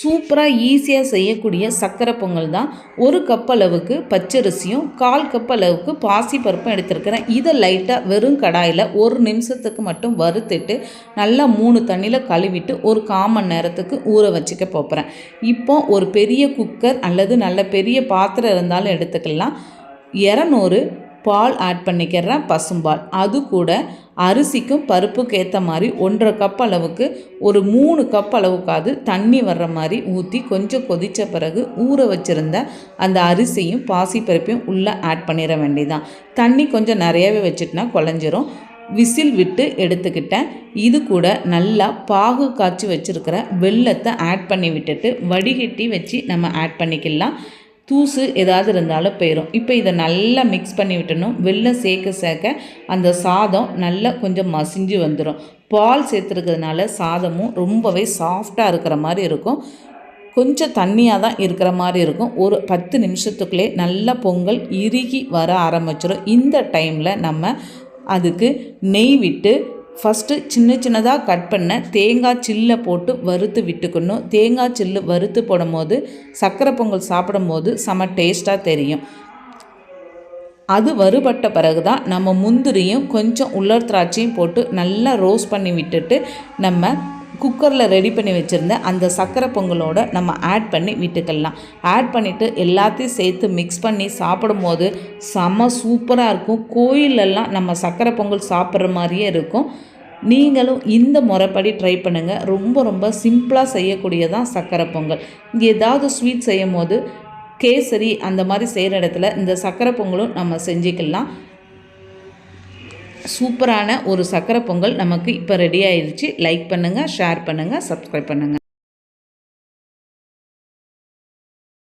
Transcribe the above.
சூப்பராக ஈஸியாக செய்யக்கூடிய சக்கரை பொங்கல் தான். ஒரு கப் அளவுக்கு பச்சரிசியும் கால் கப் அளவுக்கு பாசிப்பருப்பும் எடுத்திருக்கிறேன். இதை லைட்டாக வெறும் கடாயில் ஒரு நிமிஷத்துக்கு மட்டும் வறுத்துட்டு நல்லா மூணு தண்ணியில் கழுவிட்டு ஒரு காமன் நேரத்துக்கு ஊற வச்சுக்க போகிறேன் இப்போ ஒரு பெரிய குக்கர் அல்லது நல்ல பெரிய பாத்திரம் இருந்தாலும் எடுத்துக்கலாம். இரநூறு பால் ஆட் பண்ணிக்கிறேன் பசும்பால் அது கூட அரிசிக்கும் பருப்புக்கு ஏற்ற மாதிரி ஒன்றரை கப் அளவுக்கு ஒரு மூணு கப் அளவுக்காவது தண்ணி வர்ற மாதிரி ஊற்றி கொஞ்சம் கொதித்த பிறகு ஊற வச்சுருந்த அந்த அரிசியும் பாசி பருப்பையும் உள்ளே ஆட் பண்ணிட வேண்டியதான் தண்ணி கொஞ்சம் நிறையவே வச்சுட்டுனா குழஞ்சிரும். விசில் விட்டு எடுத்துக்கிட்டேன். இது கூட நல்லா பாகு காய்ச்சி வச்சுருக்கிற வெள்ளத்தை ஆட் பண்ணி விட்டுட்டு வடிகட்டி வச்சு நம்ம ஆட் பண்ணிக்கலாம். தூசு ஏதாவது இருந்தாலும் போயிடும் இப்போ இதை நல்லா மிக்ஸ் பண்ணி விட்டணும். வெள்ளம் சேர்க்க சேர்க்க அந்த சாதம் நல்லா கொஞ்சம் மசிஞ்சு வந்துடும் பால் சேர்த்துருக்கிறதுனால சாதமும் ரொம்பவே சாஃப்டாக இருக்கிற மாதிரி இருக்கும். கொஞ்சம் தண்ணியாக தான் இருக்கிற மாதிரி இருக்கும். ஒரு பத்து நிமிஷத்துக்குள்ளே நல்லா பொங்கல் இறுகி வர ஆரம்பிச்சிடும் இந்த டைமில் நம்ம அதுக்கு நெய் விட்டு ஃபஸ்ட்டு சின்ன சின்னதாக கட் பண்ண தேங்காய் சில்லை போட்டு வறுத்து விட்டுக்கணும். தேங்காய் சில்லு வறுத்து போடும்போது சர்க்கரை பொங்கல் சாப்பிடும் போது செம டேஸ்ட்டாக தெரியும். அது வறுபட்ட பிறகு தான் நம்ம முந்திரியும் கொஞ்சம் உலர் திராட்சையும் போட்டு நல்லா ரோஸ்ட் பண்ணி விட்டுட்டு நம்ம குக்கரில் ரெடி பண்ணி வச்சுருந்த அந்த சர்க்கரை பொங்கலோடு நம்ம ஆட் பண்ணி விட்டுக்கலாம். ஆட் பண்ணிவிட்டு எல்லாத்தையும் சேர்த்து மிக்ஸ் பண்ணி சாப்பிடும்போது செம சூப்பராக இருக்கும். கோயிலெல்லாம் நம்ம சர்க்கரை பொங்கல் சாப்பிட்ற மாதிரியே இருக்கும். நீங்களும் இந்த முறைப்படி ட்ரை பண்ணுங்கள் ரொம்ப ரொம்ப சிம்பிளாக செய்யக்கூடியதான் சர்க்கரை பொங்கல். இங்கே ஏதாவது ஸ்வீட் செய்யும் போது கேசரி அந்த மாதிரி செய்கிற இடத்துல இந்த சர்க்கரை பொங்கலும் நம்ம செஞ்சுக்கலாம். சூப்பரான ஒரு சக்கரை பொங்கல் நமக்கு இப்போ ரெடி ஆயிடுச்சு லைக் பண்ணுங்கள் ஷேர் பண்ணுங்கள் சப்ஸ்கிரைப் பண்ணுங்கள்